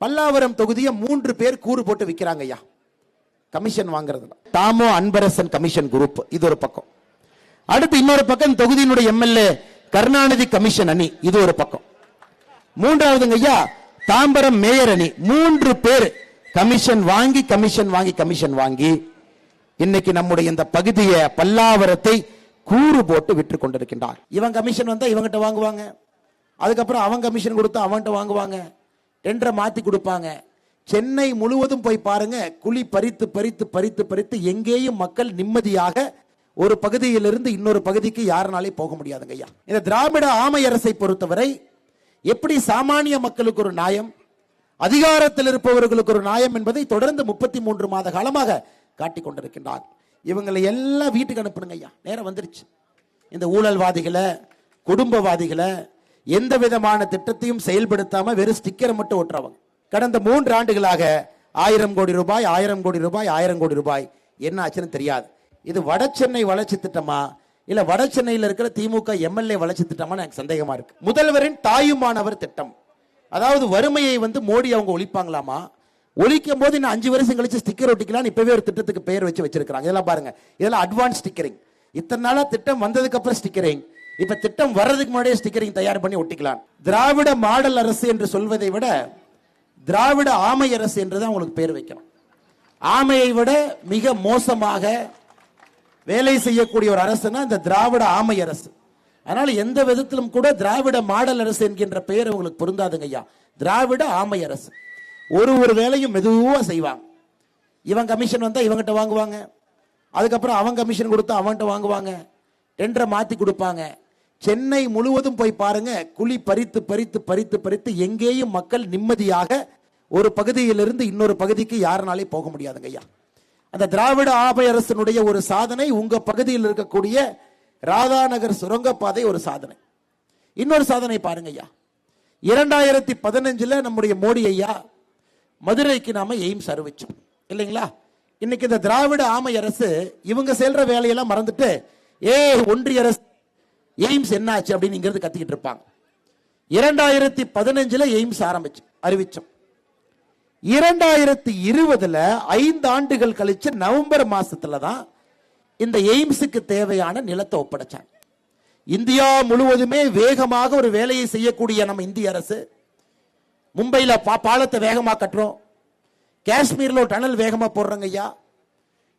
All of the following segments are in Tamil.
பல்லாவரம் தொகுதியை மூன்று பேர் கூறு போட்டு விற்கிறாங்க ஐயா. கமிஷன் வாங்குறதுல தாமோ அன்பரசன் கமிஷன் குரூப். இது ஒரு பக்கம். அடுத்து இன்னொரு பக்கம் தொகுதியினுடைய எம்எல்ஏ கருணாநிதி கமிஷன் அணி. இது ஒரு பக்கம். மூன்றாவதுங்க ஐயா தாம்பரம் மேயர் அணி. மூன்று பேர் கமிஷன் வாங்கி கமிஷன் வாங்கி கமிஷன் வாங்கி இன்னைக்கு நம்முடைய இந்த பகுதியை பல்லாவரத்தை கூறு போட்டு விற்று கொண்டிருக்கின்றார். இவன் கமிஷன் வந்தா இவங்கிட்ட வாங்குவாங்க. அதுக்கப்புறம் அவன் கமிஷன் கொடுத்தா அவன்கிட்ட வாங்குவாங்க. என்ற மாற்றி கொடுப்பாங்க. சென்னை முழுவதும் போய் பாருங்க குழி பறித்து பறித்து பறித்து பறித்து எங்கேயும் மக்கள் நிம்மதியாக ஒரு பகுதியிலிருந்து இன்னொரு பகுதிக்கு யாருனாலே போக முடியாதுங்க ஐயா. இந்த திராவிட ஆமை அரசை பொறுத்தவரை எப்படி சாமானிய மக்களுக்கு ஒரு நியாயம் அதிகாரத்தில் இருப்பவர்களுக்கு ஒரு நியாயம் என்பதை தொடர்ந்து முப்பத்தி மூன்று மாத காலமாக காட்டிக் கொண்டிருக்கின்றார். இவங்களை எல்லாம் வீட்டுக்கு அனுப்புனுங்க ஐயா. நேரம் வந்துருச்சு. இந்த ஊழல்வாதிகளை குடும்பவாதிகளை எந்த விதமான திட்டத்தையும் செயல்படுத்தாம வெறும் ஸ்டிக்கரை மட்டும் ஒட்டுறவங்க கடந்த மூன்று ஆண்டுகளாக ஆயிரம் கோடி ரூபாய் ஆயிரம் கோடி ரூபாய் ஆயிரம் கோடி ரூபாய். என்ன ஆச்சுன்னு தெரியாது. இது வட சென்னை வளர்ச்சி திட்டமா? இல்ல வட சென்னையில் இருக்கிற திமுக எம்எல்ஏ வளர்ச்சி திட்டமா எனக்கு சந்தேகமா இருக்கு. முதல்வரின் தாயுமானவர் திட்டம். அதாவது வறுமையை வந்து மோடி அவங்க ஒழிப்பாங்களாமா? ஒழிக்கும் போது இன்னும் அஞ்சு வருஷம் கழிச்சு ஸ்டிக்கர் ஒட்டிக்கலாம் இப்பவே ஒரு திட்டத்துக்கு பெயர் வச்சு வச்சிருக்காங்க இதெல்லாம் பாருங்க. இதெல்லாம் அட்வான்ஸ் ஸ்டிக்கரிங் இத்தனை நாளா திட்டம் வந்ததுக்கு அப்புறம் ஸ்டிக்கரிங் இப்ப திட்டம் வர்றதுக்கு முன்னாடியே ஸ்டிக்கரிங் தயார் பண்ணி ஒட்டிக்கலாம். திராவிட மாடல் அரசு என்று சொல்வதை விட திராவிட ஆமை அரசு என்றுதான் உங்களுக்கு பேர் வைக்கணும். ஆமையை விட மிக மோசமாக வேலை செய்யக்கூடிய ஒரு அரசுனா இந்த திராவிட ஆமை அரசு. அதனால எந்த விதத்திலும் கூட திராவிட மாடல் அரசு என்கின்ற பெயர் உங்களுக்கு பொருந்தாதுங்க ஐயா. திராவிட ஆமை அரசு. ஒரு ஒரு வேலையும் மெதுவாக செய்வாங்க. இவன் கமிஷன் வந்தா இவங்கிட்ட வாங்குவாங்க. அதுக்கப்புறம் அவன் கமிஷன் கொடுத்தா அவன்கிட்ட வாங்குவாங்க. டெண்டரை மாத்தி கொடுப்பாங்க. சென்னை முழுவதும் போய் பாருங்க குழி பறித்து பறித்து பறித்து பறித்து எங்கேயும் மக்கள் நிம்மதியாக ஒரு பகுதியிலிருந்து இன்னொரு பகுதிக்கு யாருனாலே போக முடியாதுங்க ஐயா. அந்த திராவிட ஆபை அரசனுடைய ஒரு சாதனை உங்க பகுதியில் இருக்கக்கூடிய ராதாநகர் சுரங்கப்பாதை ஒரு சாதனை. இன்னொரு சாதனை பாருங்க ஐயா. இரண்டாயிரத்தி பதினஞ்சுல நம்முடைய மோடி ஐயா மதுரைக்கு நாம எய்ம்ஸ் அறிவிச்சோம். இல்லைங்களா? இன்னைக்கு இந்த திராவிட ஆமை அரசு இவங்க செல்ற வேலையெல்லாம் மறந்துட்டு ஏ ஒன்றிய அரசு எய்ம்ஸ் என்னாச்சு அப்படின்னு இங்கிருந்து கத்திக்கிட்டு இருப்பாங்க. இரண்டாயிரத்தி பதினஞ்சுல எய்ம்ஸ் ஆரம்பிச்சு அறிவிச்சோம். இரண்டாயிரத்தி இருபதுல ஐந்து ஆண்டுகள் கழிச்சு நவம்பர் மாசத்துல தான் இந்த எய்ம்ஸுக்கு தேவையான நிலத்தை ஒப்படைச்சாங்க. இந்தியா முழுவதுமே வேகமாக ஒரு வேலையை செய்யக்கூடிய நம்ம இந்திய அரசு மும்பையில் பா- பாலத்தை வேகமாக கட்டுறோம். காஷ்மீரில் ஒரு டனல் வேகமாக போடுறோங்க ஐயா.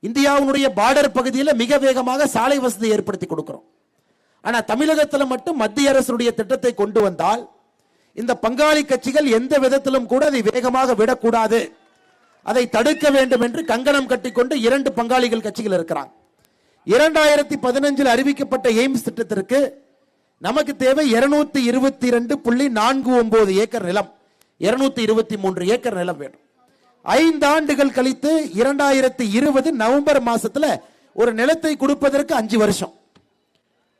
இந்தியாவுடைய பார்டர் பகுதியில் மிக வேகமாக சாலை வசதி ஏற்படுத்தி கொடுக்குறோம். ஆனா தமிழகத்துல மட்டும் மத்திய அரசுடைய திட்டத்தை கொண்டு வந்தால் இந்த பங்காளி கட்சிகள் எந்த விதத்திலும் கூட அதை வேகமாக விடக்கூடாது. அதை தடுக்க வேண்டும் என்று கங்கணம் கட்டிக்கொண்டு இரண்டு பங்காளிகள் கட்சிகள் இருக்கிறாங்க. இரண்டாயிரத்தி பதினஞ்சில் அறிவிக்கப்பட்ட எய்ம்ஸ் திட்டத்திற்கு நமக்கு தேவை இருநூத்தி இருபத்தி ரெண்டு புள்ளி நான்கு ஒன்பது ஏக்கர் நிலம். இருநூத்தி இருபத்தி மூன்று ஏக்கர் நிலம் வேணும் ஐந்து ஆண்டுகள் கழித்து இரண்டாயிரத்தி இருபது நவம்பர் மாசத்துல ஒரு நிலத்தை கொடுப்பதற்கு அஞ்சு வருஷம்.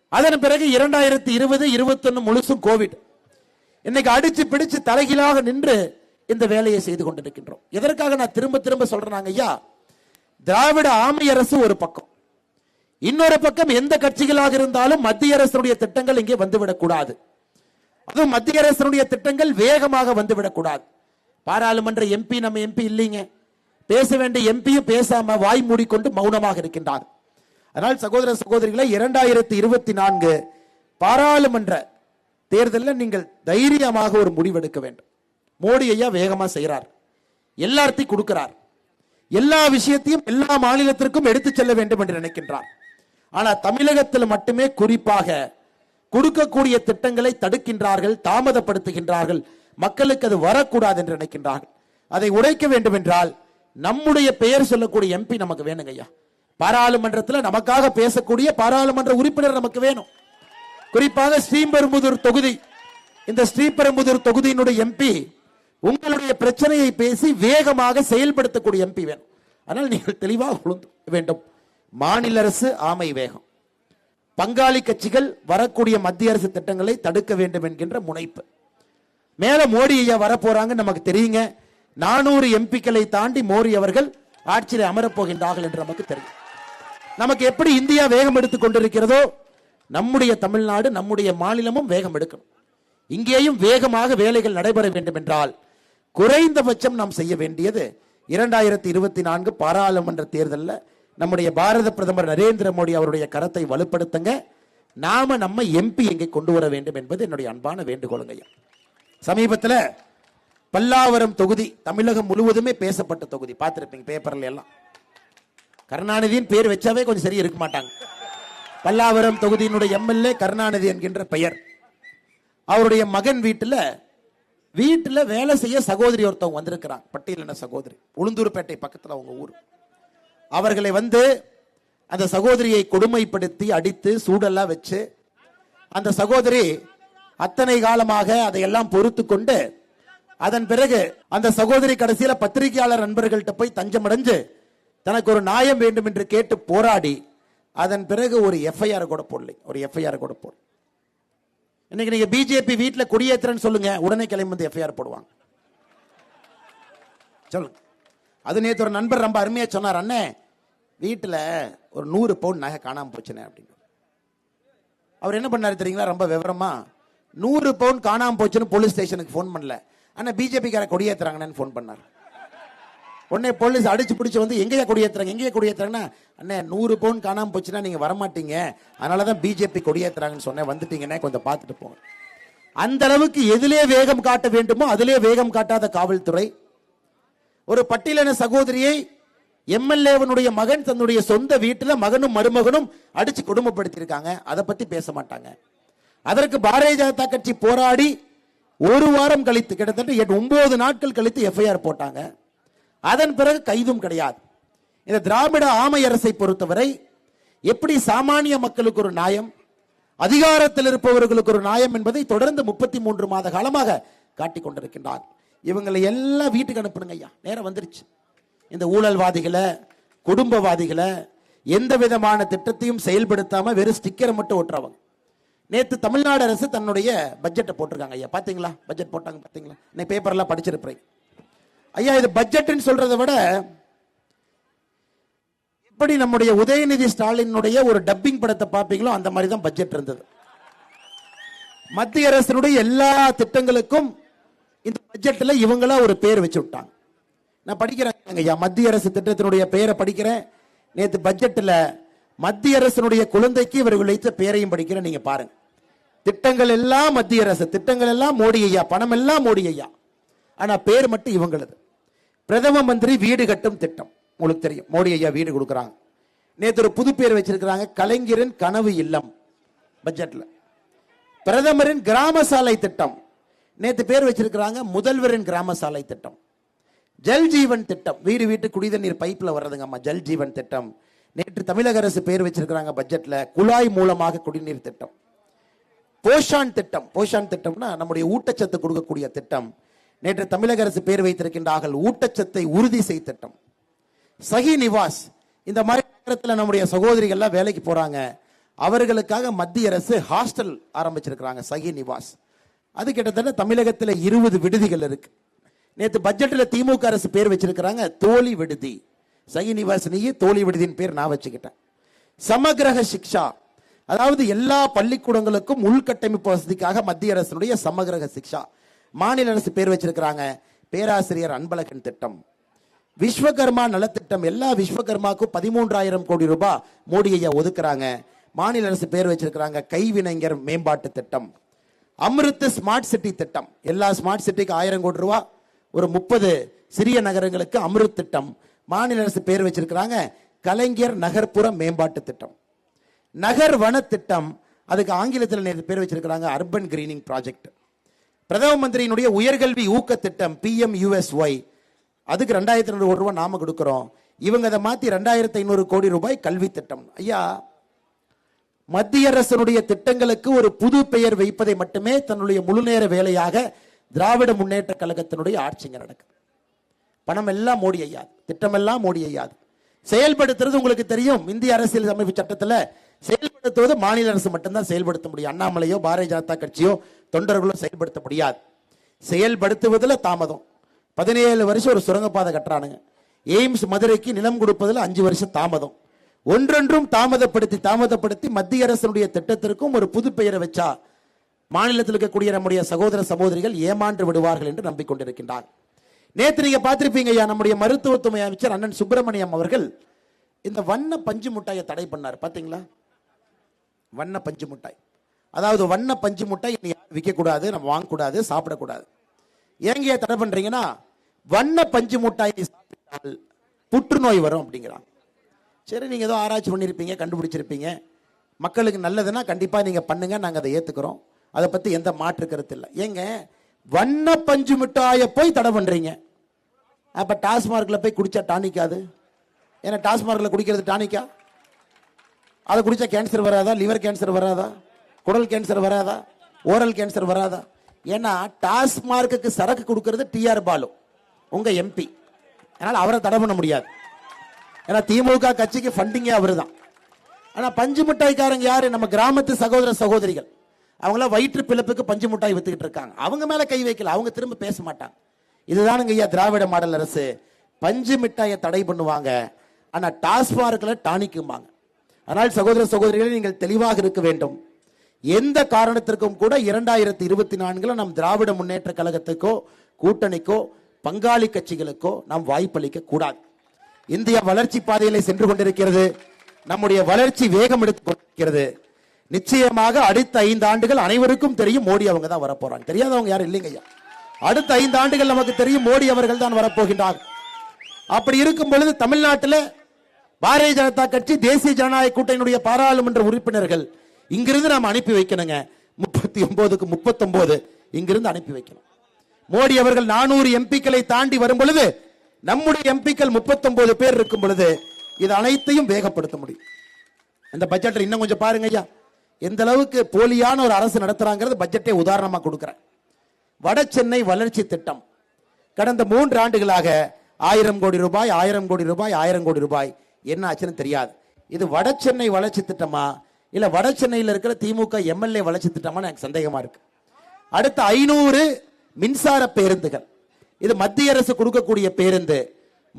அதன் பிறகு இரண்டாயிரத்தி இருபது இருபத்தொன்னு முழுசும் கோவிட் இன்னைக்கு அடிச்சு பிடிச்சு தலைகீழாக நின்று இந்த வேலையை செய்து கொண்டிருக்கின்றோம். எதற்காக நான் திரும்ப திரும்ப சொல்றேன் ஐயா? திராவிட ஆமை அரசு ஒரு பக்கம். இன்னொரு பக்கம் எந்த கட்சிகளாக இருந்தாலும் மத்திய அரசனுடைய திட்டங்கள் இங்கே வந்துவிடக்கூடாது அதுவும் மத்திய அரசனுடைய திட்டங்கள் வேகமாக வந்துவிடக்கூடாது பாராளுமன்ற எம்பி நம்ம எம்பி இல்லைங்க. பேச வேண்டிய எம்பியும் பேசாம வாய் மூடிக்கொண்டு மௌனமாக இருக்கின்றார். அதனால் சகோதர சகோதரிகளை இரண்டாயிரத்தி இருபத்தி நான்கு பாராளுமன்ற தேர்தலில் நீங்கள் தைரியமாக ஒரு முடிவெடுக்க வேண்டும். மோடி ஐயா வேகமா செய்கிறார் எல்லாத்தையும் கொடுக்கிறார். எல்லா விஷயத்தையும் எல்லா மாநிலத்திற்கும் எடுத்துச் செல்ல வேண்டும் என்று நினைக்கின்றார். ஆனால் தமிழகத்தில் மட்டுமே குறிப்பாக கொடுக்கக்கூடிய திட்டங்களை தடுக்கின்றார்கள் தாமதப்படுத்துகின்றார்கள். மக்களுக்கு அது வரக்கூடாது என்று நினைக்கின்றார்கள். அதை உடைக்க வேண்டும் என்றால் நம்முடைய பெயர் சொல்லக்கூடிய எம்பி நமக்கு வேணுங்க ஐயா. பாராளுமன்றத்தில் நமக்காக பேசக்கூடிய பாராளுமன்ற உறுப்பினர் நமக்கு வேணும். குறிப்பாக ஸ்ரீபெரும்புதூர் தொகுதி. இந்த ஸ்ரீபெரும்புதூர் தொகுதியினுடைய எம்பி உங்களுடைய பிரச்சனையை பேசி வேகமாக செயல்படுத்தக்கூடிய எம்பி வேணும். ஆனால் நீங்கள் தெளிவாக உணர்ந்து வேண்டும். மாநில அரசு ஆமை வேகம். பங்காளி கட்சிகள் வரக்கூடிய மத்திய அரசு திட்டங்களை தடுக்க வேண்டும் என்கின்ற முனைப்பு. மேல மோடி ஐயா வரப்போறாங்க நமக்கு தெரியுங்க. நானூறு எம்பிக்களை தாண்டி மோடி அவர்கள் ஆட்சியில் அமரப்போகின்றார்கள் என்று நமக்கு தெரியும். நமக்கு எப்படி இந்தியா வேகம் எடுத்து கொண்டிருக்கிறதோ நம்முடைய தமிழ்நாடு நம்முடைய மாநிலமும் வேகம் எடுக்கணும். இங்கேயும் வேகமாக வேலைகள் நடைபெற வேண்டும் என்றால் குறைந்தபட்சம் நாம் செய்ய வேண்டியது இரண்டாயிரத்தி இருபத்தி நான்கு பாராளுமன்ற தேர்தலில் நம்முடைய பாரத பிரதமர் நரேந்திர மோடி அவருடைய கரத்தை வலுப்படுத்துங்க. நாம நம்ம எம்பி எங்கே கொண்டு வர வேண்டும் என்பது என்னுடைய அன்பான வேண்டுகோளுங்க ஐயா. சமீபத்தில் பல்லாவரம் தொகுதி தமிழகம் முழுவதுமே பேசப்பட்ட தொகுதி பார்த்துருப்பீங்க பேப்பர்ல எல்லாம். கருணாநிதியின் பேர் வச்சாவே கொஞ்சம் சரி இருக்க மாட்டாங்க. பல்லாவரம் தொகுதியினுடைய எம்எல்ஏ கருணாநிதி என்கின்ற பெயர். அவருடைய மகன் வீட்டில் வீட்டில் வேலை செய்ய சகோதரி ஒருத்தவங்க வந்திருக்கிறாங்க. பட்டியலின சகோதரி. உளுந்தூர்பேட்டை பக்கத்தில் அவங்க ஊர். அவர்களை வந்து அந்த சகோதரியை கொடுமைப்படுத்தி அடித்து சூடெல்லாம் வச்சு அந்த சகோதரி அத்தனை காலமாக அதையெல்லாம் பொறுத்து கொண்டு அதன் பிறகு அந்த சகோதரி கடைசியில் பத்திரிகையாளர் நண்பர்கள்ட்ட போய் தஞ்சம் அடைஞ்சு தனக்கு ஒரு நியாயம் வேண்டும் என்று கேட்டு போராடி அதன் பிறகு ஒரு எஃப்ஐஆர் கூட போடலை. ஒரு எஃப்ஐஆர் கூட போடல. இன்னைக்கு நீங்க பிஜேபி வீட்டில் குடியேற்றுறேன்னு சொல்லுங்க உடனே கிளம்பி வந்து எஃப்ஐஆர் போடுவாங்க. சொல்லுங்க. அது நேற்று ஒரு நண்பர் ரொம்ப அருமையாக சொன்னார் அண்ணே வீட்டில் ஒரு நூறு பவுன் நகை காணாம போச்சுனே அப்படின்னு. அவர் என்ன பண்ணாரு தெரியுங்களா ரொம்ப விவரமா நூறு பவுன் காணாமல் போச்சுன்னு போலீஸ் ஸ்டேஷனுக்கு ஃபோன் பண்ணல. ஆனால் பிஜேபிக்கார கொடியேற்றுறாங்கன்னு ஃபோன் பண்ணார். உடனே போலீஸ் அடிச்சு பிடிச்சி வந்து எங்கேயா கொடியேற்றுறாங்க எங்கேயா கொடியேத்துறாங்கன்னா அண்ணே நூறு பவுன் காணாமல் போச்சுன்னா நீங்கள் வரமாட்டீங்க. அதனால தான் பிஜேபி கொடியேற்றுறாங்கன்னு சொன்னேன். வந்துட்டீங்கன்னா கொஞ்சம் பார்த்துட்டு போங்க. அந்த அளவுக்கு எதிலே வேகம் காட்ட வேண்டுமோ அதிலே வேகம் காட்டாத காவல்துறை. ஒரு பட்டியலின சகோதரியை எம்எல்ஏவனுடைய மகன் தன்னுடைய சொந்த வீட்டில் மகனும் மருமகனும் அடிச்சு கொடுமைப்படுத்தியிருக்காங்க. அதை பற்றி பேச மாட்டாங்க. அதற்கு பாரதிய ஜனதா கட்சி போராடி ஒரு வாரம் கழித்து கிட்டத்தட்ட எட்டு ஒன்பது நாட்கள் கழித்து எஃப்ஐஆர் போட்டாங்க. அதன் பிறகு கைதும் கிடையாது. இந்த திராவிட ஆமை அரசை பொறுத்தவரை எப்படி சாமானிய மக்களுக்கு ஒரு நியாயம் அதிகாரத்தில் இருப்பவர்களுக்கு ஒரு நியாயம் என்பதை தொடர்ந்து முப்பத்தி மூன்று மாத காலமாக காட்டிக் கொண்டிருக்கின்றார். இவங்களை எல்லாம் வீட்டுக்கு அனுப்புனுங்க ஐயா. நேரம் வந்துருச்சு. இந்த ஊழல்வாதிகளை குடும்பவாதிகளை எந்த விதமான திட்டத்தையும் செயல்படுத்தாம வெறும் ஸ்டிக்கரை மட்டும் ஓட்டுறவங்க. நேற்று தமிழ்நாடு அரசு தன்னுடைய பட்ஜெட்டை போட்டிருக்காங்க ஐயா. பார்த்தீங்களா பட்ஜெட் போட்டாங்க பார்த்தீங்களா இன்னைக்கு பேப்பர்லாம் படிச்சிருப்பேன். ஐயா இது பட்ஜெட்னு சொல்றதை விட எப்படி நம்முடைய உதயநிதி ஸ்டாலினுடைய ஒரு டப்பிங் படத்தை பார்ப்பீங்களோ அந்த மாதிரி தான் பட்ஜெட் இருந்தது. மத்திய அரசினுடைய எல்லா திட்டங்களுக்கும் இந்த பட்ஜெட்டில் இவங்களா ஒரு பேர் வச்சு விட்டாங்க. நான் படிக்கிறேன் ஐயா மத்திய அரசு திட்டத்தினுடைய பெயரை படிக்கிறேன். நேற்று பட்ஜெட்டில் மத்திய அரசினுடைய குழந்தைக்கு இவர்கள் வைத்த பெயரையும் படிக்கிறேன் நீங்க பாருங்க. திட்டங்கள் எல்லாம் மத்திய அரசு திட்டங்கள் எல்லாம் மோடி ஐயா பணம் எல்லாம் மோடி ஐயா. ஆனா பேர் மட்டும் இவங்களது. பிரதம மந்திரி வீடு கட்டும் திட்டம். உங்களுக்கு தெரியும். மோடி ஐயா வீடு கொடுக்குறாங்க. நேற்று ஒரு புது பேர் வச்சிருக்கிறாங்க. கலைஞரின் கனவு இல்லம். பட்ஜெட்ல. பிரதமரின் கிராம சாலை திட்டம். நேற்று பேர் வச்சிருக்கிறாங்க. முதல்வரின் கிராம சாலை திட்டம். ஜல் ஜீவன் திட்டம். வீடு வீட்டு குடிதண்ணீர் பைப்பில் வர்றதுங்கம்மா. ஜல் ஜீவன் திட்டம். நேற்று தமிழக அரசு பேர் வச்சிருக்கிறாங்க பட்ஜெட்ல. குழாய் மூலமாக குடிநீர் திட்டம். போஷான் திட்டம். போஷான் திட்டம்னா நம்முடைய ஊட்டச்சத்து கொடுக்கக்கூடிய திட்டம். நேற்று தமிழக அரசு பேர் வைத்திருக்கின்றார்கள். ஊட்டச்சத்தை உறுதி செய் திட்டம். சகி நிவாஸ் இந்த மாதிரி நேரத்தில் நம்முடைய சகோதரிகள்லாம் வேலைக்கு போறாங்க. அவர்களுக்காக மத்திய அரசு ஹாஸ்டல் ஆரம்பிச்சிருக்கிறாங்க சகி நிவாஸ். அது கிட்டத்தட்ட தமிழகத்தில் இருபது விடுதிகள் இருக்கு. நேற்று பட்ஜெட்டில் திமுக அரசு பேர் வச்சிருக்கிறாங்க தோழி விடுதி. சகி நிவாசினியே தோழி விடுதியின் பேர் நான் வச்சுக்கிட்டேன். சமகிரக சிக்ஷா. அதாவது எல்லா பள்ளிக்கூடங்களுக்கும் உள்கட்டமைப்பு வசதிக்காக மத்திய அரசினுடைய சமகிரக சிக்ஷா. மாநில அரசு பேர் வச்சிருக்கிறாங்க. பேராசிரியர் அன்பழகன் திட்டம். விஸ்வகர்மா நலத்திட்டம் எல்லா விஸ்வகர்மாக்கும் பதிமூன்றாயிரம் கோடி ரூபாய் மோடி ஐயா ஒதுக்குறாங்க. மாநில அரசு பேர் வச்சிருக்கிறாங்க கைவினைஞர் மேம்பாட்டு திட்டம். அமிர்த் ஸ்மார்ட் சிட்டி திட்டம். எல்லா ஸ்மார்ட் சிட்டிக்கு ஆயிரம் கோடி ரூபா. ஒரு முப்பது சிறிய நகரங்களுக்கு அமிர்த் திட்டம். மாநில அரசு பேர் வச்சிருக்கிறாங்க கலைஞர் நகர்ப்புற மேம்பாட்டு திட்டம். நகர் வன திட்டம். அதுக்கு ஆங்கிலத்தில் நேற்று பேர் வச்சிருக்கிறாங்க அர்பன் கிரீனிங் ப்ராஜெக்ட். பிரதம மந்திரியினுடைய உயர்கல்வி ஊக்க திட்டம் பிஎம் யூஎஸ்ஒய் அதுக்கு ரெண்டாயிரத்தி ஐநூறு கோடி ரூபாய் நாம கொடுக்குறோம். இவங்க அதை மாத்தி ரெண்டாயிரத்தி ஐநூறு கோடி ரூபாய் கல்வி திட்டம். ஐயா மத்திய அரசனுடைய திட்டங்களுக்கு ஒரு புது பெயர் வைப்பதை மட்டுமே தன்னுடைய முழுநேர வேலையாக திராவிட முன்னேற்ற கழகத்தினுடைய ஆட்சிங்க நடக்குது. பணம் எல்லாம் மோடி ஐயாது திட்டமெல்லாம் மோடி ஐயாது செயல்படுத்துறது உங்களுக்கு தெரியும். இந்திய அரசியல் அமைப்பு சட்டத்தில் செயல்படுத்துவது மாநில அரசு மட்டும்தான் செயல்படுத்த முடியும். அண்ணாமலையோ பாரதிய ஜனதா கட்சியோ தொண்டர்களும் செயல்படுத்த முடியாது. செயல்படுத்துவதில் தாமதம். பதினேழு வருஷம் ஒரு சுரங்கப்பாதை கட்டுறானுங்க. எய்ம்ஸ் மதுரைக்கு நிலம் கொடுப்பதில் அஞ்சு வருஷம் தாமதம். ஒன்றொன்றும் தாமதப்படுத்தி தாமதப்படுத்தி மத்திய அரசினுடைய திட்டத்திற்கும் ஒரு புது பெயரை வச்சா மாநிலத்தில் இருக்கக்கூடிய நம்முடைய சகோதர சகோதரிகள் ஏமாண்டு விடுவார்கள் என்று நம்பிக்கொண்டிருக்கின்றார். நேற்று நீங்க பார்த்திருப்பீங்க ஐயா நம்முடைய மருத்துவத்துறை அமைச்சர் அண்ணன் சுப்பிரமணியம் அவர்கள் இந்த வண்ண பஞ்சு முட்டாயை தடை பண்ணார். பாத்தீங்களா? வண்ண பஞ்சு முட்டாய். அதாவது வண்ண பஞ்சு முட்டை நீ விற்கக்கூடாது நம்ம வாங்கக்கூடாது சாப்பிடக்கூடாது. ஏங்க தடை பண்ணுறீங்கன்னா வண்ண பஞ்சு முட்டாயை சாப்பிட்டால் புற்றுநோய் வரும் அப்படிங்கிறாங்க சரி நீங்கள் ஏதோ ஆராய்ச்சி பண்ணியிருப்பீங்க கண்டுபிடிச்சிருப்பீங்க. மக்களுக்கு நல்லதுன்னா கண்டிப்பாக நீங்கள் பண்ணுங்கள் நாங்கள் அதை ஏற்றுக்கிறோம் அதை பற்றி எந்த மாற்று கருத்து இல்லை. ஏங்க வண்ண பஞ்சு மிட்டாயை போய் தடை பண்ணுறீங்க அப்போ டாஸ்மார்க்கில் போய் குடித்தா டானிக்காது? ஏன்னா டாஸ்மார்க்கில் குடிக்கிறது டானிக்கா? அதை குடித்தா கேன்சர் வராதா? லிவர் கேன்சர் வராதா? குடல் கேன்சர் வராதா? ஓரல் கேன்சர் வராதா? ஏன்னா டாஸ்மார்க்குக்கு சரக்கு கொடுக்கறது டிஆர் பாலு உங்க எம்பி அதனால் அவரை தடை பண்ண முடியாது. ஏன்னா திமுக கட்சிக்கு ஃபண்டிங்கே அவர் தான் ஆனால் பஞ்சு மிட்டாய்க்காரங்க யார்? நம்ம கிராமத்து சகோதர சகோதரிகள். அவங்களாம் வயிற்று பிழப்புக்கு பஞ்சு மிட்டாய் வித்துக்கிட்டு இருக்காங்க. அவங்க மேலே கை வைக்கல. அவங்க திரும்ப பேச மாட்டாங்க. இதுதானுங்க ஐயா திராவிட மாடல் அரசு. பஞ்சு மிட்டாயை தடை பண்ணுவாங்க. ஆனால் டாஸ்மார்க்கில் டானிக்கும்பாங்க. ஆனால் சகோதர சகோதரிகளை நீங்கள் தெளிவாக இருக்க வேண்டும். எந்த காரணத்திற்கும் கூட இரண்டாயிரத்தி இருபத்தி நான்கில் நம் திராவிட முன்னேற்ற கழகத்துக்கோ கூட்டணிக்கோ பங்காளி கட்சிகளுக்கோ நாம் வாய்ப்பளிக்க கூடாது. இந்தியா வளர்ச்சி பாதையிலே சென்று கொண்டிருக்கிறது. நம்முடைய வளர்ச்சி வேகம் எடுத்துக் கொண்டிருக்கிறது. நிச்சயமாக அடுத்த ஐந்து ஆண்டுகள் அனைவருக்கும் தெரியும் மோடி அவங்க தான் வரப்போறாங்க. தெரியாதவங்க யாரும் இல்லைங்க ஐயா. அடுத்த ஐந்து ஆண்டுகள் நமக்கு தெரியும் மோடி அவர்கள் தான் வரப்போகின்றார். அப்படி இருக்கும் பொழுது தமிழ்நாட்டில் பாரதிய ஜனதா கட்சி தேசிய ஜனநாயக கூட்டணியுடைய பாராளுமன்ற உறுப்பினர்கள் இங்கிருந்து நாம் அனுப்பி வைக்கணுங்க. முப்பத்தி ஒன்பதுக்கு முப்பத்தொன்பது இங்கிருந்து அனுப்பி வைக்கணும். மோடி அவர்கள் நானூறு எம்பிக்களை தாண்டி வரும் பொழுது நம்முடைய எம்பிக்கள் முப்பத்தொன்பது பேர் இருக்கும் பொழுது இது அனைத்தையும் வேகப்படுத்த முடியும். இந்த பட்ஜெட்டில் இன்னும் கொஞ்சம் பாருங்க ஐயா. எந்த அளவுக்கு போலியான ஒரு அரசு நடத்துறாங்கிறது பட்ஜெட்டை உதாரணமாக கொடுக்குறேன். வட சென்னை வளர்ச்சி திட்டம். கடந்த மூன்று ஆண்டுகளாக ஆயிரம் கோடி ரூபாய் ஆயிரம் கோடி ரூபாய் ஆயிரம் கோடி ரூபாய். என்ன ஆச்சுன்னு தெரியாது. இது வட சென்னை வளர்ச்சி திட்டமா? இல்ல வட சென்னையில் இருக்கிற திமுக எம்எல்ஏ வளர்ச்சி திட்டமா எனக்கு சந்தேகமா இருக்கு. அடுத்த ஐநூறு மின்சார பேருந்துகள். இது மத்திய அரசு கொடுக்கக்கூடிய பேருந்து.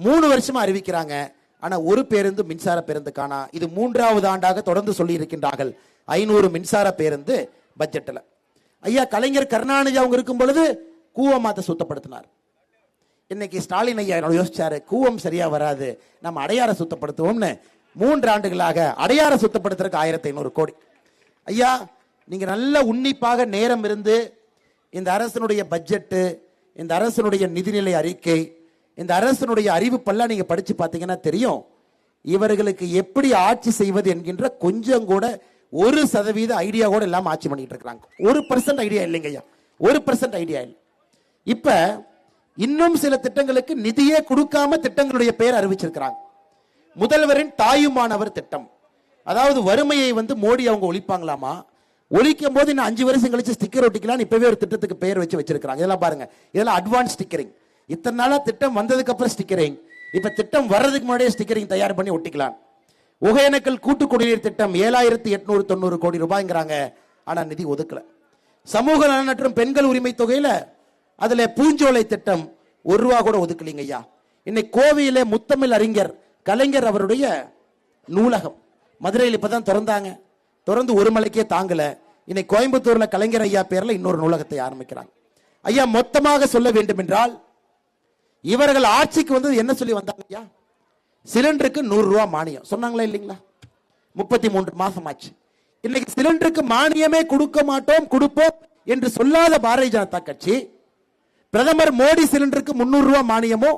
மூணு வருஷமா அறிவிக்கிறாங்க. ஆனா ஒரு பேருந்து மின்சார பேருந்து காணா இது மூன்றாவது ஆண்டாக தொடர்ந்து சொல்லி இருக்கின்றார்கள் ஐநூறு மின்சார பேருந்து பட்ஜெட்ல. ஐயா கலைஞர் கருணாநிதி அவங்க இருக்கும் பொழுது கூவமாத்த சுத்தப்படுத்தினார். இன்னைக்கு ஸ்டாலின் ஐயா என்னோட யோசிச்சாரு கூவம் சரியா வராது. நம்ம அடையாற சுத்தப்படுத்துவோம்னு மூன்று ஆண்டுகளாக அடையாற சுத்தப்படுத்துறதுக்கு ஆயிரத்தி ஐநூறு கோடி. ஐயா நீங்க நல்ல உன்னிப்பாக நேரம் இருந்து இந்த அரசனுடைய பட்ஜெட்டு இந்த அரசனுடைய நிதிநிலை அறிக்கை இந்த அரசனுடைய அறிவிப்பெல்லாம் நீங்க படிச்சு பார்த்தீங்கன்னா தெரியும். இவர்களுக்கு எப்படி ஆட்சி செய்வது என்கின்ற கொஞ்சம் கூட ஒரு சதவீத ஐடியா கூட இல்லாம ஆட்சி பண்ணிட்டு இருக்கிறாங்க. ஒரு பர்சன்ட் ஐடியா இல்லைங்க ஐயா. ஒரு பர்சன்ட் ஐடியா இல்லை. இப்ப இன்னும் சில திட்டங்களுக்கு நிதியே கொடுக்காம திட்டங்களுடைய பெயர் அறிவிச்சிருக்கிறாங்க. முதல்வரின் தாயுமானவர் திட்டம். அதாவது வறுமையை வந்து மோடி அவங்க ஒழிப்பாங்களாமா? ஒழிக்கும் போது இன்னும் அஞ்சு வருஷம் கழிச்சு ஸ்டிக்கர் ஒட்டிக்கலாம் இப்பவே ஒரு திட்டத்துக்கு பெயர் வச்சு வச்சிருக்காங்க இதெல்லாம் பாருங்க. இதெல்லாம் அட்வான்ஸ் ஸ்டிக்கரிங் இத்தனை நாளா திட்டம் வந்ததுக்கு அப்புறம் ஸ்டிக்கரிங் இப்ப திட்டம் வர்றதுக்கு முன்னாடியே ஸ்டிக்கரிங் தயார் பண்ணி ஒட்டிக்கலாம். ஒகேனக்கல் கூட்டு குடிநீர் திட்டம் ஏழாயிரத்தி எட்நூறு தொண்ணூறு கோடி ரூபாய்ங்கிறாங்க. ஆனா நிதி ஒதுக்கல. சமூக நலன் மற்றும் பெண்கள் உரிமை தொகையில அதுல பூஞ்சோலை திட்டம் ஒரு ரூபா கூட ஒதுக்கலைங்க ஐயா. இன்னைக்கு கோவையிலே முத்தமிழ் அறிஞர் கலைஞர் அவருடைய நூலகம். மதுரையில் இப்போ தான் திறந்தாங்க. திறந்து ஒரு மலைக்கே தாங்கலை. இன்னைக்கு கோயம்புத்தூரில் கலைஞர் ஐயா பேரில் இன்னொரு நூலகத்தை ஆரம்பிக்கிறாங்க. ஐயா மொத்தமாக சொல்ல வேண்டும் என்றால் இவர்கள் ஆட்சிக்கு வந்து என்ன சொல்லி வந்தாங்க ஐயா? சிலிண்டருக்கு நூறுரூவா மானியம். சொன்னாங்களா இல்லைங்களா? முப்பத்தி மூன்று மாசம் ஆச்சு இன்னைக்கு சிலிண்டருக்கு மானியமே கொடுக்க மாட்டோம் கொடுப்போம் என்று சொல்லாத பாரதிய ஜனதா கட்சி பிரதமர் மோடி சிலிண்டருக்கு முன்னூறு ரூபாய் மானியமோ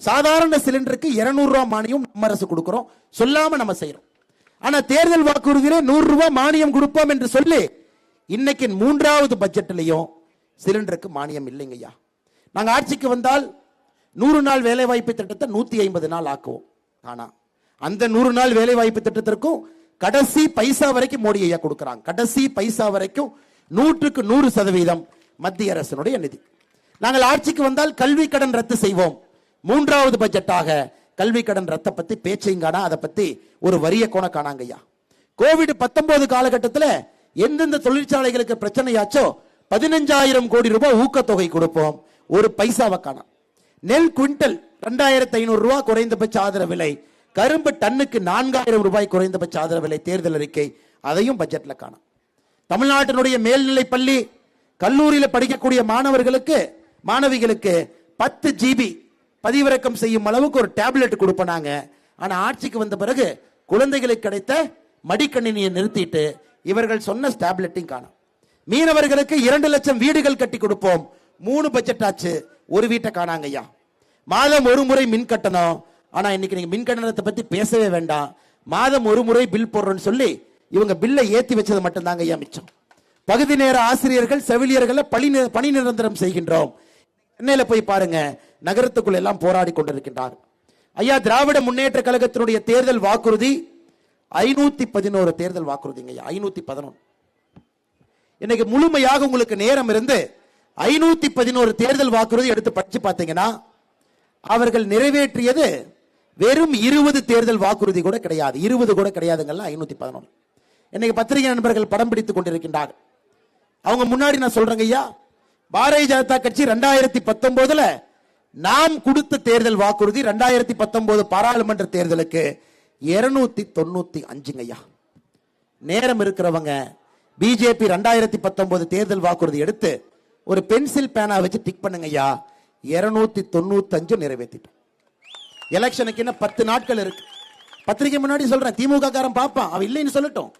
சாதாரண சிலிண்டருக்கு இருநூறு மானியம் நம்ம அரசு கொடுக்கிறோம். சொல்லாம நம்ம செய்யறோம் ஆனா தேர்தல் வாக்குறுதியிலே நூறு ரூபாய் மானியம் கொடுப்போம் என்று சொல்லி இன்னைக்கு மூன்றாவது பட்ஜெட்லையும் சிலிண்டருக்கு மானியம் இல்லைங்கய்யா நாங்கள் நாங்க ஆட்சிக்கு வந்தால் நூறு நாள் வேலை வாய்ப்பு திட்டத்தை நூத்தி ஐம்பது நாள் ஆக்குவோம் ஆனா அந்த நூறு நாள் வேலை வாய்ப்பு திட்டத்திற்கும் கடைசி பைசா வரைக்கும் மோடி ஐயா கொடுக்கறாங்க. கடைசி பைசா வரைக்கும் நூற்றுக்கு நூறு சதவீதம் மத்திய அரசினுடைய நிதி. நாங்கள் ஆட்சிக்கு வந்தால் கல்வி கடன் ரத்து செய்வோம். மூன்றாவது பட்ஜெட்டாக கல்வி கடன் ரத்த பத்தி பேச்சையும் காணா அதை பத்தி ஒரு வரிய கோண காணாங்க ஐயா கோவிட் பத்தொன்பது காலகட்டத்தில் எந்தெந்த தொழிற்சாலைகளுக்கு பிரச்சனையாச்சோ பதினஞ்சாயிரம் கோடி ரூபாய் ஊக்கத்தொகை கொடுப்போம். ஒரு பைசாவை காணோம். நெல் குவிண்டல் ரெண்டாயிரத்தி ஐநூறு ரூபாய் குறைந்தபட்ச ஆதரவு விலை. கரும்பு டன்னுக்கு நான்காயிரம் ரூபாய் குறைந்தபட்ச ஆதரவு விலை தேர்தல் அறிக்கை. அதையும் பட்ஜெட்டில் காணும். தமிழ்நாட்டினுடைய மேல்நிலை பள்ளி கல்லூரியில் படிக்கக்கூடிய மாணவர்களுக்கு மாணவிகளுக்கு பத்து ஜிபி பதிவிறக்கம் செய்யும் அளவுக்கு ஒரு டேப்லெட் கொடுப்பனாங்க ஆனா ஆட்சிக்கு வந்த பிறகு குழந்தைகளுக்கு கிடைத்த மடிக்கணினியை நிறுத்திட்டு இவர்கள் சொன்ன டேப்லெட்டையும் காணும். மீனவர்களுக்கு இரண்டு லட்சம் வீடுகள் கட்டி கொடுப்போம். மூணு பட்ஜெட் ஆச்சு. ஒரு வீட்டை காணாங்க ஐயா. மாதம் ஒரு முறை மின் கட்டணம். ஆனா இன்னைக்கு நீங்க மின் கட்டணத்தை பத்தி பேசவே வேண்டாம். மாதம் ஒரு முறை பில் போடுறோன்னு சொல்லி இவங்க பில்லை ஏத்தி வச்சது மட்டும்தாங்க ஐயா மிச்சம். பகுதி நேர ஆசிரியர்கள் செவிலியர்களை பணி நி- பணி நிரந்தரம் செய்கின்றோம். சென்னையில போய் பாருங்க. நகரத்துக்குள் எல்லாம் போராடி கொண்டிருக்கின்றார் ஐயா திராவிட முன்னேற்ற கழகத்தினுடைய தேர்தல் வாக்குறுதி ஐநூத்தி பதினோரு தேர்தல் வாக்குறுதிங்க ஐயா ஐநூத்தி பதினொன்று இன்னைக்கு முழுமையாக உங்களுக்கு நேரம் இருந்து ஐநூத்தி பதினோரு தேர்தல் வாக்குறுதி எடுத்து படிச்சு பார்த்தீங்கன்னா அவர்கள் நிறைவேற்றியது வெறும் இருபது தேர்தல் வாக்குறுதி கூட கிடையாது. இருபது கூட கிடையாதுங்கல்ல ஐநூத்தி பதினொன்று இன்னைக்கு பத்திரிகை நண்பர்கள் படம் பிடித்துக் கொண்டிருக்கின்றார்கள். அவங்க முன்னாடி நான் சொல்றேங்க ஐயா பாரதிய ஜனதா கட்சி ரெண்டாயிரத்தி பத்தொன்பதுல நாம் கொடுத்த தேர்தல் வாக்குறுதி ரெண்டாயிரத்தி பத்தொன்பது பாராளுமன்ற தேர்தலுக்கு இருநூத்தி தொண்ணூத்தி அஞ்சுங்கய்யா. நேரம் இருக்கிறவங்க பிஜேபி ரெண்டாயிரத்தி பத்தொன்பது தேர்தல் வாக்குறுதி எடுத்து ஒரு பென்சில் பேனா வச்சு டிக் பண்ணுங்கய்யா. இருநூத்தி தொண்ணூத்தி அஞ்சு நிறைவேற்றிட்டோம் எலெக்ஷனுக்கு இன்னும் பத்து நாட்கள் இருக்கு. பத்திரிகை முன்னாடி சொல்றேன் திமுக காரன் பார்ப்பான் அவன் இல்லைன்னு சொல்லட்டும்.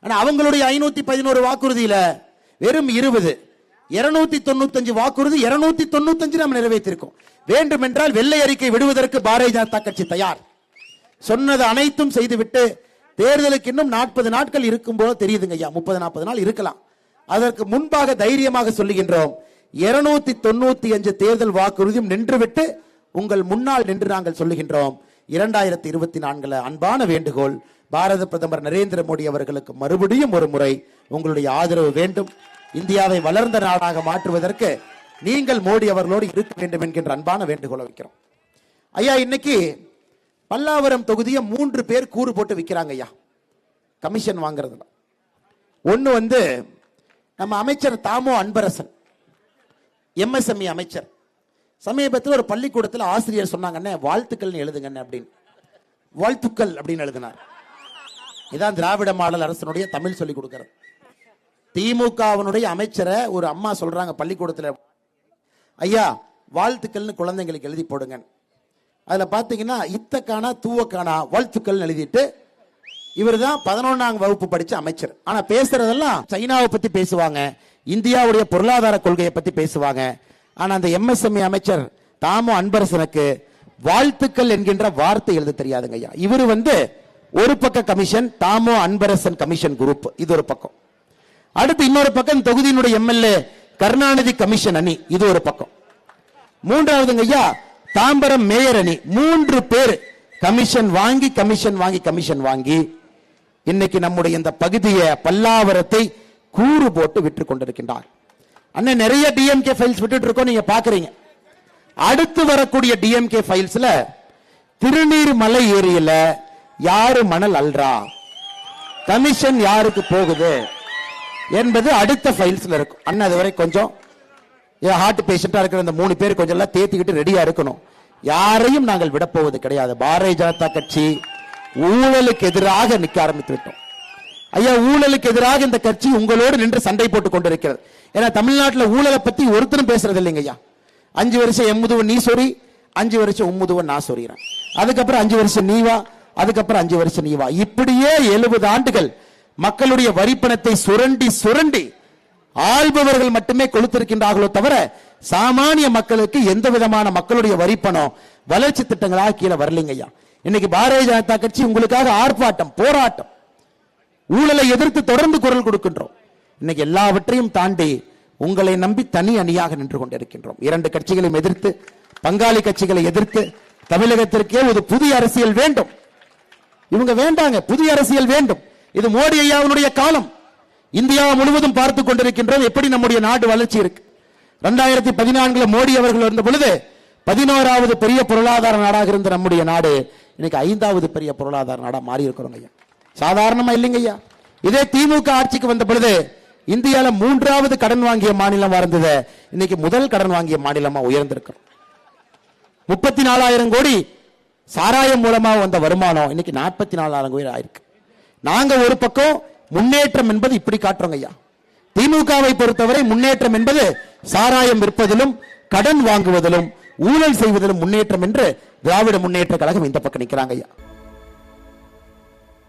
ஆனா அவங்களுடைய ஐநூத்தி பதினோரு வாக்குறுதியில வெறும் இருபது. இருநூத்தி தொண்ணூத்தஞ்சு வாக்குறுதி இருநூத்தி தொண்ணூத்தஞ்சு நம்ம நிறைவேற்றிருக்கோம். வேண்டுமென்றால் வெள்ளை அறிக்கை விடுவதற்கு பாரதிய ஜனதா கட்சி தயார். சொன்னது அனைத்தும் செய்துவிட்டு தேர்தலுக்கு இன்னும் நாற்பது நாட்கள் இருக்கும் போல தெரியுதுங்க ஐயா. முப்பது நாற்பது நாள் இருக்கலாம். அதற்கு முன்பாக தைரியமாக சொல்லுகின்றோம். இருநூத்தி தொண்ணூத்தி அஞ்சு தேர்தல் வாக்குறுதியும் நின்றுவிட்டு உங்கள் முன்னால் நின்று நாங்கள் சொல்லுகின்றோம். இரண்டாயிரத்தி இருபத்தி நான்குல அன்பான வேண்டுகோள் பாரத பிரதமர் நரேந்திர மோடி அவர்களுக்கு மறுபடியும் ஒரு முறை உங்களுடைய ஆதரவு வேண்டும். இந்தியாவை வளர்ந்த நாடாக மாற்றுவதற்கு நீங்கள் மோடி அவர்களோடு இருக்க வேண்டும் என்கின்ற அன்பான வேண்டுகோளை வைக்கிறோம். ஐயா இன்னைக்கு பல்லாவரம் தொகுதியை மூன்று பேர் கூறு போட்டு விற்கிறாங்க ஐயா. கமிஷன் வாங்குறதுல. ஒன்று வந்து நம்ம அமைச்சர் தாமோ அன்பரசன் எம்எஸ்எம்இ அமைச்சர். சமீபத்தில் ஒரு பள்ளிக்கூடத்தில் ஆசிரியர் சொன்னாங்கண்ணே வாழ்த்துக்கள்னு எழுதுங்கண்ணே அப்படின்னு. வாழ்த்துக்கள் அப்படின்னு எழுதினார். இதான் திராவிட மாடல் அரசனுடைய தமிழ் சொல்லி கொடுக்கறது. திமுகவினுடைய அமைச்சரை ஒரு அம்மா சொல்றாங்க பள்ளிக்கூடத்தில். ஐயா வாழ்த்துக்கள்னு குழந்தைங்களுக்கு எழுதி போடுங்க அதில் பார்த்தீங்கன்னா இத்தக்கானா தூவக்கானா வாழ்த்துக்கள் எழுதிட்டு இவர் தான் பதினொன்னாம் வகுப்பு படித்த அமைச்சர். ஆனால் பேசுறதெல்லாம் சைனாவை பற்றி பேசுவாங்க இந்தியாவுடைய பொருளாதார கொள்கையை பற்றி பேசுவாங்க. ஆனால் அந்த எம்எஸ்எம்இ அமைச்சர் தாமோ அன்பரசனுக்கு வாழ்த்துக்கள் என்கின்ற வார்த்தை எழுத தெரியாதுங்க ஐயா. இவர் வந்து ஒரு பக்க commission Thamo Anbarasan commission group. இது ஒரு பக்கம். அடுத்து இன்னொரு பக்கம் தொகுதியினுடைய எம்எல்ஏ கருணாநிதி கமிஷன் அணி. இது ஒரு பக்கம். மூன்றாவதுங்க ஐயா தாம்பரம் மேயர் அணி. மூன்று பேர் கமிஷன் வாங்கி கமிஷன் வாங்கி கமிஷன் வாங்கி இன்னைக்கு நம்முடைய இந்த பகுதியை பல்லாவரத்தை கூறு போட்டு விற்று கொண்டிருக்கின்றார். அண்ணன் நிறைய டிஎம்கே ஃபைல்ஸ் விட்டுட்டு இருக்கோம் நீங்க பாக்குறீங்க. அடுத்து வரக்கூடிய டிஎம்கே ஃபைல்ஸ்ல திருநீர் மலை ஏரியில யாரு மணல் அல்றா? கமிஷன் யாருக்கு போகுது? என்பது அடுத்த ஃபைல்ஸ்ல இருக்கும். அண்ணன் அது வரை கொஞ்சம் ஏன் ஹார்ட் பேஷண்டா இருக்கிற இந்த மூணு பேர் கொஞ்சம் எல்லாம் தேத்திக்கிட்டு ரெடியா இருக்கணும். யாரையும் நாங்கள் விடப்போவது கிடையாது. பாரதிய ஜனதா கட்சி ஊழலுக்கு எதிராக நிக்க ஆரம்பித்து விட்டோம் ஐயா ஊழலுக்கு எதிராக இந்த கட்சி உங்களோடு நின்று சண்டை போட்டுக் கொண்டிருக்கிறது. ஏன்னா தமிழ்நாட்டில் ஊழலை பத்தி ஒருத்தரும் பேசுறது இல்லைங்க ஐயா. அஞ்சு வருஷம் எம்முதுவன் நீ சொறி அஞ்சு வருஷம் உம்முதுவன் நான் சொறிகிறேன் அதுக்கப்புறம் அஞ்சு வருஷம் நீ வா அதுக்கப்புறம் அஞ்சு வருஷம் நீ வா. இப்படியே எழுபது ஆண்டுகள் மக்களுடைய வரிப்பணத்தை சுரண்டி சுரண்டி ஆள்பவர்கள் மட்டுமே கொளுத்திருக்கின்றார்களோ தவிர சாமானிய மக்களுக்கு எந்த விதமான மக்களுடைய வரிப்பணம் வளர்ச்சி திட்டங்களாக கீழே வரலைங்க ஐயா. இன்னைக்கு பாரதிய ஜனதா கட்சி உங்களுக்காக ஆர்ப்பாட்டம் போராட்டம் ஊழலை எதிர்த்து தொடர்ந்து குரல் கொடுக்கின்றோம். இன்னைக்கு எல்லாவற்றையும் தாண்டி உங்களை நம்பி தனி அணியாக நின்று கொண்டிருக்கின்றோம். இரண்டு கட்சிகளையும் எதிர்த்து பங்காளி கட்சிகளை எதிர்த்து தமிழகத்திற்கே ஒரு புதிய அரசியல் வேண்டும். இவங்க வேண்டாங்க புதிய அரசியல் வேண்டும். இது மோடி ஐயாவினுடைய காலம். இந்தியா முழுவதும் பார்த்து கொண்டிருக்கின்றோம் எப்படி நம்முடைய நாடு வளர்ச்சி இருக்கு. ரெண்டாயிரத்தி பதினான்குல மோடி அவர்கள் இருந்த பொழுது பதினோராவது பெரிய பொருளாதார நாடாக இருந்த நம்முடைய நாடு இன்னைக்கு ஐந்தாவது பெரிய பொருளாதார நாடா மாறி இருக்கிறோம் ஐயா. சாதாரணமா இல்லைங்க ஐயா. இதே திமுக ஆட்சிக்கு வந்த பொழுது இந்தியாவில் மூன்றாவது கடன் வாங்கிய மாநிலமா இருந்தது. இன்னைக்கு முதல் கடன் வாங்கிய மாநிலமா உயர்ந்திருக்கிறோம். முப்பத்தி நாலாயிரம் கோடி சாராயம் மூலமா வந்த வருமானம் இன்னைக்கு நாற்பத்தி நாலாயிரம் கோடி ஆயிருக்கு. நாங்க ஒரு பக்கம் முன்னேற்றம் என்பது இப்படி காட்டுறோங்க ஐயா. திமுகவை பொறுத்தவரை முன்னேற்றம் என்பது சாராயம் விற்பதிலும் கடன் வாங்குவதிலும் ஊழல் செய்வதிலும் முன்னேற்றம் என்று திராவிட முன்னேற்ற கழகம் இந்த பக்கம் நிற்கிறாங்க ஐயா.